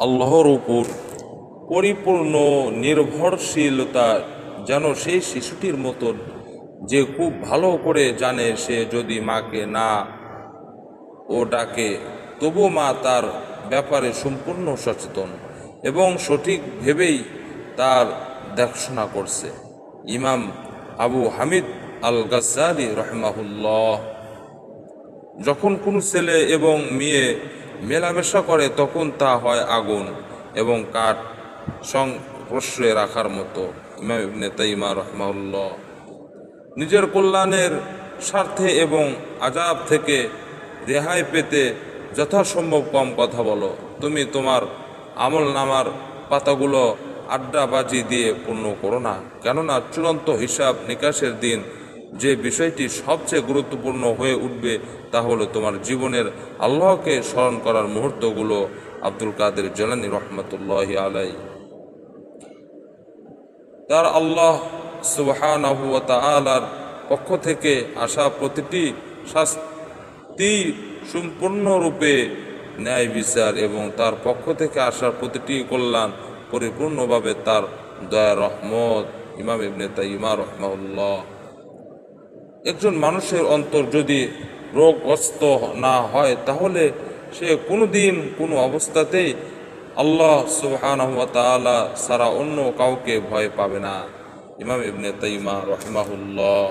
আল্লাহর উপর পরিপূর্ণ নির্ভরশীলতা যেন সেই শিশুটির মতন যে খুব ভালো করে জানে সে যদি মাকে না ও ডাকে তবু মা তার ব্যাপারে সম্পূর্ণ সচেতন এবং সঠিক ভেবেই তার দেখাশোনা করছে। ইমাম আবু হামিদ আল গাজ্জালি রহমাহুল্লাহ। যখন কোনো ছেলে এবং মেয়ে মেলামেশা করে, তখন তা হয় আগুন এবং কাঠ সং, প্রশ্রয়ে রাখার মতো। তাইমা রহমাউল্লাহ নিজের কল্যাণের স্বার্থে এবং আজাব থেকে রেহাই পেতে যথাসম্ভব কম কথা বলো। তুমি তোমার আমল নামার পাতাগুলো আড্ডাবাজি দিয়ে পূর্ণ করো না। কেননা চূড়ান্ত হিসাব নিকাশের দিন যে বিষয়টি সবচেয়ে গুরুত্বপূর্ণ হয়ে উঠবে তা হলো তোমার জীবনের আল্লাহকে স্মরণ করার মুহূর্তগুলো। আব্দুল কাদের জলানি রহমতুল্লাহ আলাই তার আল্লাহ সুবহানাহু ওয়া তাআলার পক্ষ থেকে আসা প্রতিটি শাস্তি সম্পূর্ণরূপে ন্যায় বিচার এবং তার পক্ষ থেকে আসা প্রতিটি কল্যাণ পরিপূর্ণভাবে তার দয়া রহমত। ইমাম ইবনে তাইমা রহমাউল্লাহ একজন মানুষের অন্তর যদি রোগগ্রস্ত না হয়, তাহলে সে কোনো দিন কোনো অবস্থাতেই আল্লাহ সুহান সারা অন্য কাউকে ভয় পাবে না। ইমাম ইবনে তাইমা রহমাহুল্লাহ।